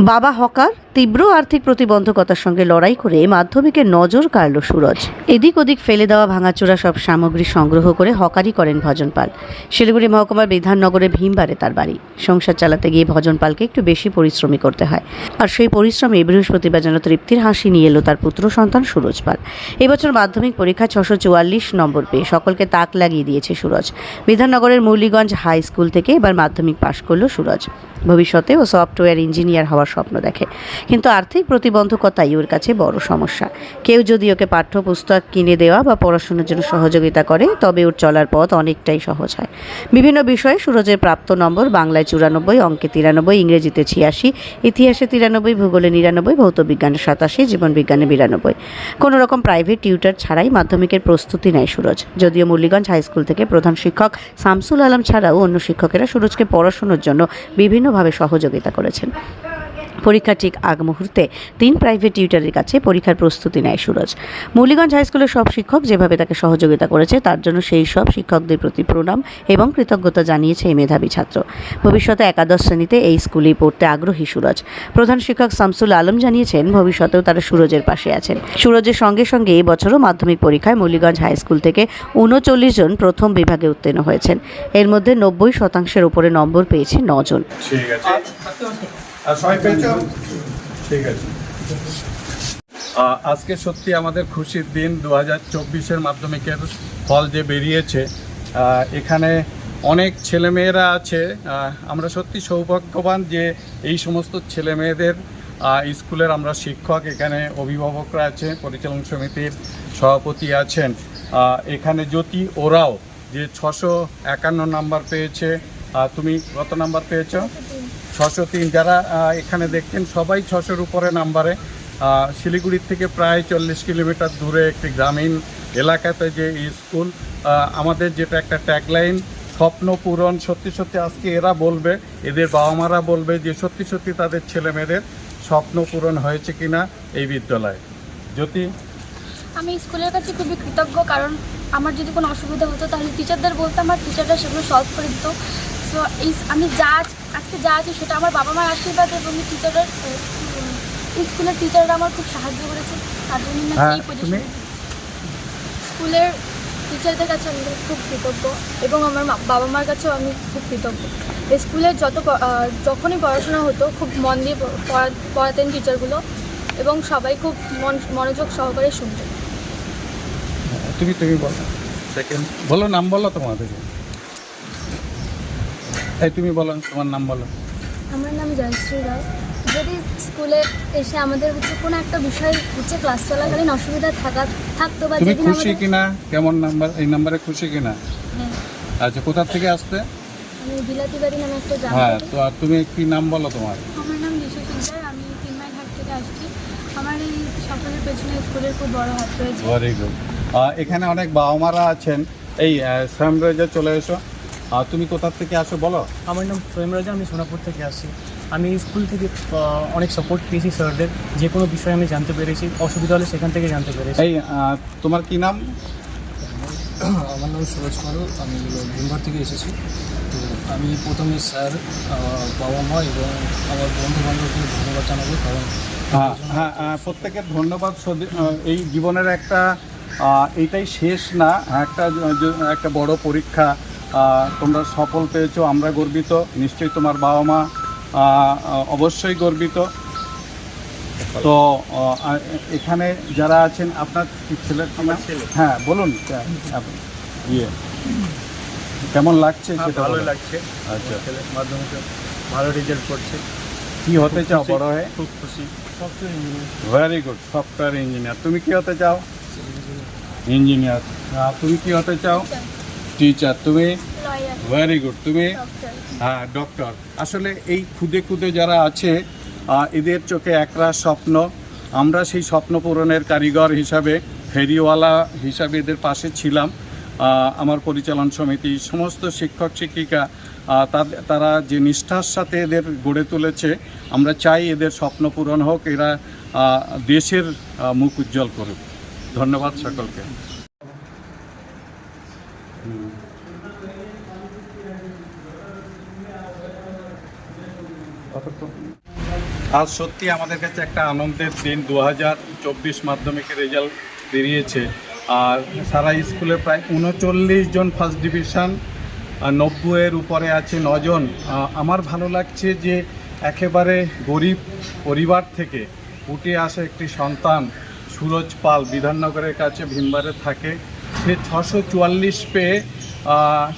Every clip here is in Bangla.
বাবা হকার তীব্র আর্থিক প্রতিবন্ধকতার সঙ্গে লড়াই করে মাধ্যমিকে নজর কাড়ল সুরজ। এদিক ওদিক ফেলে দেওয়া ভাঙাচোরা সব সামগ্রী সংগ্রহ করে হকারি করেন ভজন পাল। শিলিগুড়ি মহকুমার বিধাননগরে ভীমবারে তার বাড়ি। সংসার চালাতে গিয়ে ভজন পালকে একটু বেশি পরিশ্রমী করতে হয়। আর সেই পরিশ্রমে বৃহস্পতিবার যেন তৃপ্তির হাসি নিয়ে এলো তার পুত্র সন্তান সুরজ পাল। এবছর মাধ্যমিক পরীক্ষা ছশো চুয়াল্লিশ নম্বর পেয়ে সকলকে তাক লাগিয়ে দিয়েছে সুরজ। বিধাননগরের মুরলীগঞ্জ হাই স্কুল থেকে এবার মাধ্যমিক পাশ করল সুরজ। ভবিষ্যতে ও সফটওয়্যার ইঞ্জিনিয়ার হওয়ার স্বপ্ন দেখে। কিন্তু আর্থিক প্রতিবন্ধকতাই ওর কাছে বড় সমস্যা। কেউ যদি ওকে পাঠ্যপুস্তক কিনে দেওয়া বা পড়াশোনার জন্য সহযোগিতা করে, তবে ওর চলার পথ অনেকটাই সহজ হয়। বিভিন্ন বিষয়ে সুরজের প্রাপ্ত নম্বর বাংলায় চুরানব্বই, অঙ্কে তিরানব্বই, ইংরেজিতে ছিয়াশি, ইতিহাসে তিরানব্বই, ভূগোলে নিরানব্বই ভৌতবিজ্ঞানে সাতাশি জীবনবিজ্ঞানে বিরানব্বই। কোনো রকম প্রাইভেট টিউটার ছাড়াই মাধ্যমিকের প্রস্তুতি নেয় সুরজ। যদিও মুরলীগঞ্জ হাই স্কুল থেকে প্রধান শিক্ষক শামসুল আলম ছাড়াও অন্য শিক্ষকেরা সুরজকে পড়াশোনার জন্য বিভিন্নভাবে সহযোগিতা করেছেন। পরীক্ষার ঠিক আগ মুহূর্তে তিন প্রাইভেট টিউটারের কাছে পরীক্ষার প্রস্তুতি নেয় সুরজ। মুরলীগঞ্জ হাই স্কুলের সব শিক্ষক যেভাবে তাকে সহযোগিতা করেছে, তার জন্য সেই সব শিক্ষকদের প্রতি প্রণাম এবং কৃতজ্ঞতা জানিয়েছে এই মেধাবী ছাত্র। ভবিষ্যতে একাদশ শ্রেণীতে এই স্কুলেই পড়তে আগ্রহী সুরজ। প্রধান শিক্ষক শামসুল আলম জানিয়েছেন, ভবিষ্যতেও তারা সুরজের পাশে আছেন। সুরজের সঙ্গে সঙ্গে এই বছরও মাধ্যমিক পরীক্ষায় মুরলীগঞ্জ হাই স্কুল থেকে উনচল্লিশ জন প্রথম বিভাগে উত্তীর্ণ হয়েছেন। এর মধ্যে নব্বই শতাংশের উপরে নম্বর পেয়েছে নজন। ঠিক আছে। আর ঠিক আছে। আজকে সত্যি আমাদের খুশির দিন। দু হাজার চব্বিশের মাধ্যমিকের ফল যে বেরিয়েছে এখানে অনেক ছেলেমেয়েরা আছে। আমরা সত্যি সৌভাগ্যবান যে এই সমস্ত ছেলেমেয়েদের স্কুলের আমরা শিক্ষক, এখানে অভিভাবকরা আছে, পরিচালন সমিতির সভাপতি আছেন। এখানে জ্যোতি ওরাও যে ছশো একান্ন নাম্বার পেয়েছে। তুমি কত নাম্বার পেয়েছ? ছশো তিন, যারা এখানে দেখছেন, সবাই ছশোর উপরে নাম্বারে। শিলিগুড়ির থেকে প্রায় চল্লিশ কিলোমিটার দূরে একটি গ্রামীণ এলাকাতে যে স্কুল আমাদের যেটা একটা ট্যাগলাইন স্বপ্ন পূরণ, সত্যি সত্যি আজকে এরা বলবে, এদের বাবা মারা বলবে যে সত্যি সত্যি তাদের ছেলে মেয়েদের স্বপ্ন পূরণ হয়েছে কিনা এই বিদ্যালয়ে। যদি আমি স্কুলের কাছে খুবই কৃতজ্ঞ, কারণ আমার যদি কোনো অসুবিধা হতো, তাহলে টিচারদের বলতাম, আর টিচাররা সেগুলো সলভ করে দিত। সো এই আমি যা আজ- আজকে যা আছি সেটা আমার বাবা মার আশীর্বাদ এবং টিচারের স্কুলের টিচাররা আমার খুব সাহায্য করেছে। তার জন্য আমি হ্যাঁ, এই? পজিশনে স্কুলের টিচারদের কাছে আমি খুব কৃতজ্ঞ এবং আমার মা- বাবা মার কাছেও আমি খুব কৃতজ্ঞ। স্কুলে যত যখনই পড়াশোনা হতো খুব মন দিয়ে পড়াতেন টিচারগুলো এবং সবাই খুব মন মনোযোগ সহকারে শুনতেন। তুমি তুমি বলো। সেকেন্ড বলো নাম বলো তোমাদের। এই তুমি বলো তোমার নাম বলো। আমার নাম জয়শ্রী রায় যদি স্কুলে এসে আমাদের হচ্ছে কোনো একটা বিষয় হচ্ছে ক্লাস চলাকালীন অসুবিধা থাকা থাকতো বা তুমি যেদিন খুশি আমাদের কিনা? কেমন নাম্বার এই নাম্বারে খুশি কিনা? হ্যাঁ। আচ্ছা কোথা থেকে আসতে? আমি বিলাতি বাড়ি নামে একটা গ্রাম হ্যাঁ তো আর তুমি কি নাম বলো তোমার? আমার নাম দিশা সিকদার আমি তিনমাই ঘাট থেকে আসছি। আমার এই পেছনে স্কুলের খুব বড় হাত রয়েছে। ভেরি গুড এখানে অনেক বাবা মারা আছেন। এই শ্যামরাজা চলে এসো। আহ, তুমি কোথা থেকে আসো বলো? আমার নাম সোয়েম রাজা আমি সোনাপুর থেকে আসছি আমি স্কুল থেকে অনেক সাপোর্ট পেয়েছি স্যারদের। যে কোনো বিষয়ে আমি জানতে পেরেছি অসুবিধা হলে সেখান থেকে জানতে পেরেছি। এই তোমার কি নাম? আমার নাম সুরজ মারু আমি ভীমবার থেকে এসেছি। তো আমি প্রথমে স্যার বাবা মা এবং আমার বন্ধু বান্ধবকে ধন্যবাদ জানাব কারণ হ্যাঁ হ্যাঁ প্রত্যেকের ধন্যবাদ এই জীবনের একটা আহ, এইটাই শেষ না একটা একটা বড় পরীক্ষা। তোমরা সফল পেয়েছ আমরা গর্বিত নিশ্চয়ই তোমার বাবা মা অবশ্যই গর্বিত। তো এখানে যারা আছেন আপনার কি ছেলের হ্যাঁ বলুন ইয়ে। কেমন লাগছে সেটা ভালোই লাগছে। আচ্ছা। ছেলে মাধ্যমিকে ভালো রেজাল্ট করছে। কি হতে চাও বড় হয়ে? খুব খুশি। Software engineer very good software engineer তুমি কি হতে চাও? ইঞ্জিনিয়ার তুমি কি হতে চাও? টিচার তুমি? ভেরি গুড তুমি? হ্যাঁ ডক্টর আসলে এই খুদে খুদে যারা আছে এদের চোখে একরা স্বপ্ন। আমরা সেই স্বপ্ন পূরণের কারিগর হিসাবে ফেরিওয়ালা হিসাবে এদের পাশে ছিলাম। আমার পরিচালন সমিতি সমস্ত শিক্ষক শিক্ষিকা তারা যে নিষ্ঠার সাথে এদের গড়ে তুলেছে আমরা চাই এদের স্বপ্ন পূরণ হোক এরা দেশের মুখ উজ্জ্বল করুক। ধন্যবাদ সকলকে। আজ সত্যি আমাদের কাছে একটা আনন্দের দিন। দু হাজার চব্বিশ মাধ্যমিকের রেজাল্ট বেরিয়েছে। আর সারা স্কুলে প্রায় উনচল্লিশ জন ফার্স্ট ডিভিশন নব্বইয়ের উপরে আছে নজন। আমার ভালো লাগছে যে একেবারে গরিব পরিবার থেকে উঠে আসা একটি সন্তান সুরজ পাল বিধাননগরের কাছে ভীমবারে থাকে। সে ছশো চুয়াল্লিশ পেয়ে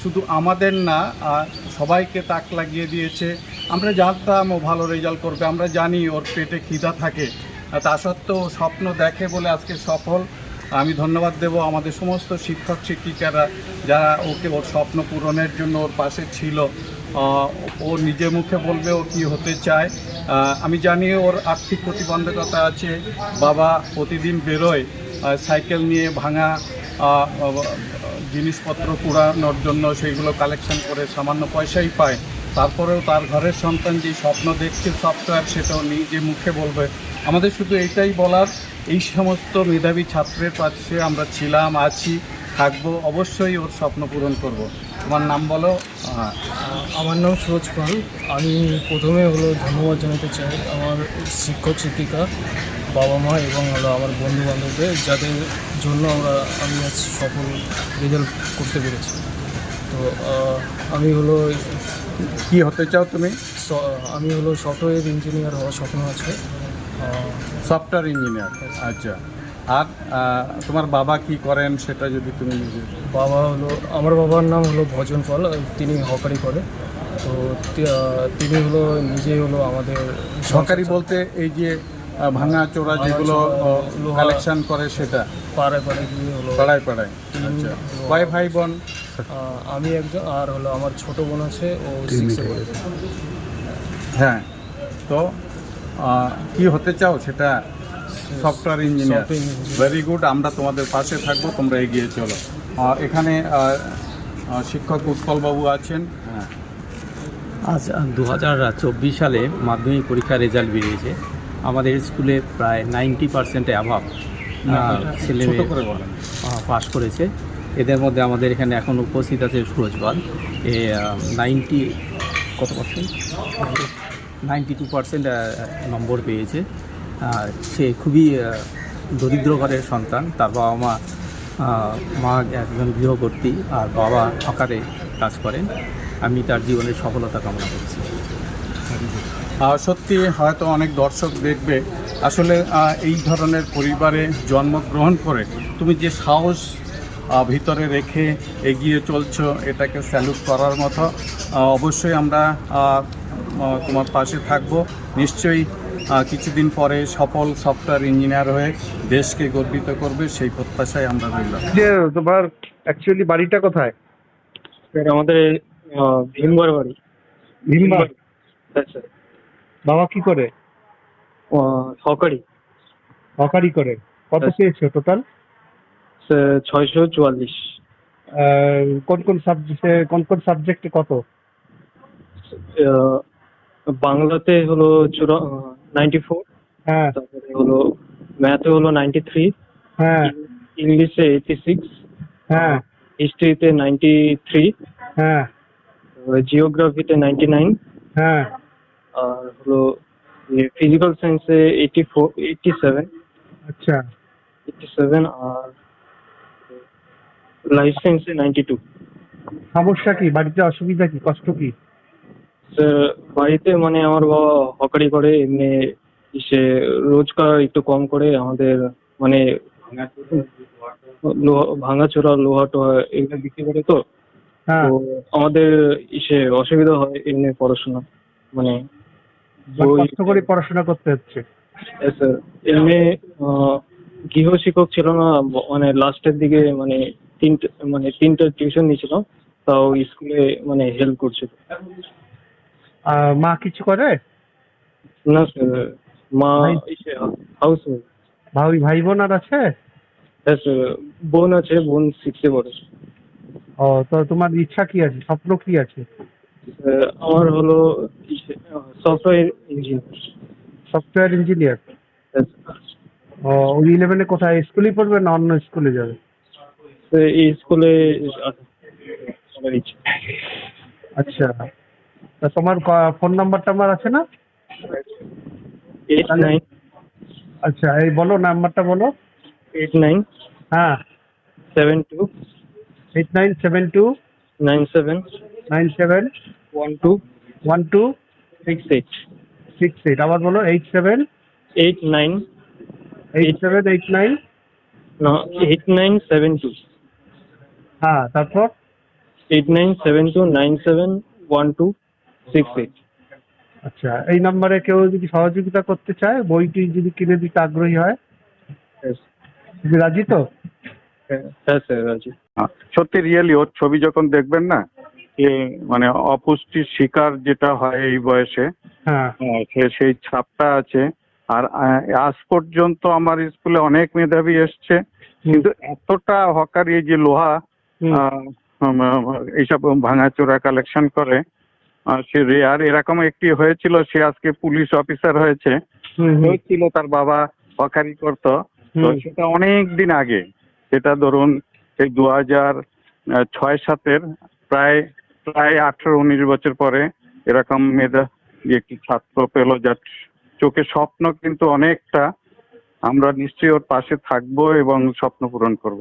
শুধু আমাদের না সবাইকে তাক লাগিয়ে দিয়েছে। আমরা জানতাম ও ভালো রেজাল্ট করবে, আমরা জানি ওর পেটে খিদা থাকে। তা সত্ত্বেও স্বপ্ন দেখে বলে আজকে সফল। আমি ধন্যবাদ দেব আমাদের সমস্ত শিক্ষক, শিক্ষিকারা যারা ওকে ওর স্বপ্ন পূরণের জন্য ওর পাশে ছিল। ও নিজে মুখে বলবে ও কী হতে চায়। আমি জানি ওর আর্থিক প্রতিবন্ধকতা আছে, বাবা প্রতিদিন বেরোয় সাইকেল নিয়ে ভাঙা জিনিসপত্র কুড়ানোর জন্য সেইগুলো কালেকশন করে সামান্য পয়সাই পায়। তারপরেও তার ঘরের সন্তান যে স্বপ্ন দেখছে সফটওয়্যার সেটাও নিজে মুখে বলবে। আমাদের শুধু এইটাই বলার, এই সমস্ত মেধাবী ছাত্রের পাশে আমরা ছিলাম, আছি, থাকব, অবশ্যই ওর স্বপ্ন পূরণ করব। তোমার নাম বলো? হ্যাঁ। আমার নাম সুরজ পাল। আমি প্রথমে হলো ধন্যবাদ জানাতে চাই আমার শিক্ষক, শিক্ষিকা, বাবা মা এবং হলো আমার বন্ধু বান্ধবদের যাদের জন্য আমরা, আমি সফল রেজাল্ট করতে পেরেছি। তো আমি হলো কি হতে চাও তুমি? স- আমি হলো সফটওয়্যার ইঞ্জিনিয়ার হওয়ার স্বপ্ন আছে। সফটওয়্যার ইঞ্জিনিয়ার আচ্ছা। আর তোমার বাবা কি করেন সেটা যদি তুমি বাবা হলো আমার বাবার নাম হলো ভজন পাল তিনি হকারি করে। তো তিনি হলো নিজে হলো আমাদের সরকারি বলতে এই যে ভাঙা চোরা যেগুলো কালেকশন করে সেটা? পাড়ায় পাড়ায় গিয়ে হলো। পাড়ায় পাড়ায় আচ্ছা। কয় ভাই বোন? আমি একজন আর হলো আমার ছোট বোন আছে ও সিক্সে পড়ে। হ্যাঁ তো কি হতে চাও সেটা? সফটওয়্যার ইঞ্জিনিয়ার ভেরি গুড আমরা তোমাদের পাশে থাকব তোমরা এগিয়ে চলো। এখানে শিক্ষক উৎপলবাবু আছেন। হ্যাঁ। আজ দু হাজার চব্বিশ সালে মাধ্যমিক পরীক্ষার রেজাল্ট বেরিয়েছে। আমাদের স্কুলে প্রায় নাইনটি পার্সেন্টে অ্যাভাব ছেলে পাস করেছে। এদের মধ্যে আমাদের এখানে এখন উপস্থিত আছে সুরজ পাল এ নাইনটি কত percent? Ninety two percent number পেয়েছে। সে খুবই দরিদ্র ঘরের সন্তান। তার বাবা মা মা একজন গৃহকর্তী আর বাবা হকারে কাজ করেন। আমি তার জীবনের সফলতা কামনা করছি। সত্যি হয়তো অনেক দর্শক দেখবে আসলে এই ধরনের পরিবারে জন্মগ্রহণ করে তুমি যে সাহস ভিতরে রেখে এগিয়ে চলছ এটাকে স্যালুট করার মতো অবশ্যই আমরা তোমার পাশে থাকব। নিশ্চয়ই কিছুদিন পরে সফল সফটওয়্যার ইঞ্জিনিয়ার হয়ে দেশকে গর্বিত করবে সেই প্রত্যাশায় আমরা রইলাম। তোমার অ্যাকচুয়ালি বাড়িটা কোথায়? স্যার আমাদের ভীমগড় বাড়ি। হ্যাঁ স্যার বাবা কি করে? সহকারী। সহকারী করে। কত Yes. পেয়েছ টোটাল ছয়শো চুয়াল্লিশ। কোন কোন সাবজেক্টে কোন কোন সাবজেক্টে কত? বাংলাতে হলো চুরা নাইনটি ফোর হ্যাঁ। তারপরে হলো ম্যাথে হলো নাইনটি থ্রি হ্যাঁ। ইংলিশে এইটি সিক্স হ্যাঁ। হিস্ট্রিতে নাইনটি থ্রি হ্যাঁ। জিওগ্রাফিতে নাইনটি নাইন হ্যাঁ। আর হলো ফিজিক্যাল সায়েন্সে এইটি ফোর এইটটি সেভেন আচ্ছা। এইটটি সেভেন আর লাইফ সায়েন্সে নাইনটি টু সমস্যা কি? বাড়িতে অসুবিধা কি? কষ্ট কি? স্যার বাড়িতে মানে আমার বাবা হকারি করে এমনি সে রোজকার একটু কম করে আমাদের মানে ভাঙাচোরা লোহা টোহা এগুলো বিক্রি করে তো। হ্যাঁ। তো আমাদের ইসে অসুবিধা হয় এমনি পড়াশোনা মানে কষ্ট করে পড়াশোনা করতে হচ্ছে। স্যার এমনি গৃহ শিক্ষক ছিল না মানে লাস্টের দিকে মানে তিনটে মানে তিনটে টিউশন নিয়েছিলাম তাও স্কুলে মানে হেল্প করছিল। মা কিছু করে? না স্যার মা হাউস ভাই ভাই বোন আর আছে? বোন আছে বোন সিক্সে পড়ে। ও তো তোমার ইচ্ছা কি আছে? স্বপ্ন কি আছে? আমার হলো সফটওয়্যার ইঞ্জিনিয়ার সফটওয়্যার ইঞ্জিনিয়ার ও ওই ইলেভেনে কোথায়? স্কুলেই পড়বে না অন্য স্কুলে যাবে? এই স্কুলে আচ্ছা। তা তোমার ফোন নাম্বার টাম্বার আছে না? এইট নাইন আচ্ছা এই বলো নাম্বারটা বলো। এইট নাইন হ্যাঁ। Seven two eight nine seven two nine seven nine seven one two one two six eight six eight আবার বলো eight seven eight nine eight seven eight nine না এইট নাইন সেভেন টু হ্যাঁ তারপর? Eight nine seven two nine seven one two six eight আচ্ছা এই নাম্বারে কেউ যদি সহযোগিতা করতে চায় বইটি যদি কিনে দিতে আগ্রহী হয়? তুমি রাজি তো? হ্যাঁ স্যার রাজি। আহ, সত্যি রিয়েলি ওর ছবি যখন দেখবেন না এ মানে অপুষ্টির শিকার যেটা হয় এই বয়সে হ্যাঁ। সেই ছাপটা আছে। আর আজ পর্যন্ত আমার স্কুলে অনেক মেধাবী এসছে কিন্তু এতটা হকারি এই যে লোহা এইসব ভাঙাচোরা কালেকশন করে সে রেয়ার এরকম একটি হয়েছিল সে আজকে পুলিশ অফিসার হয়েছে। হয়েছিল তার বাবা হকারি করতো। তো সেটা অনেক দিন আগে সেটা ধরুন সেই দু হাজার ছয় সাতের প্রায় প্রায় আঠারো, উনিশ বছর পরে এরকম মেধা একটি ছাত্র পেল যার চোখে স্বপ্ন কিন্তু অনেকটা, আমরা নিশ্চয়ই ওর পাশে থাকব এবং স্বপ্ন পূরণ করব।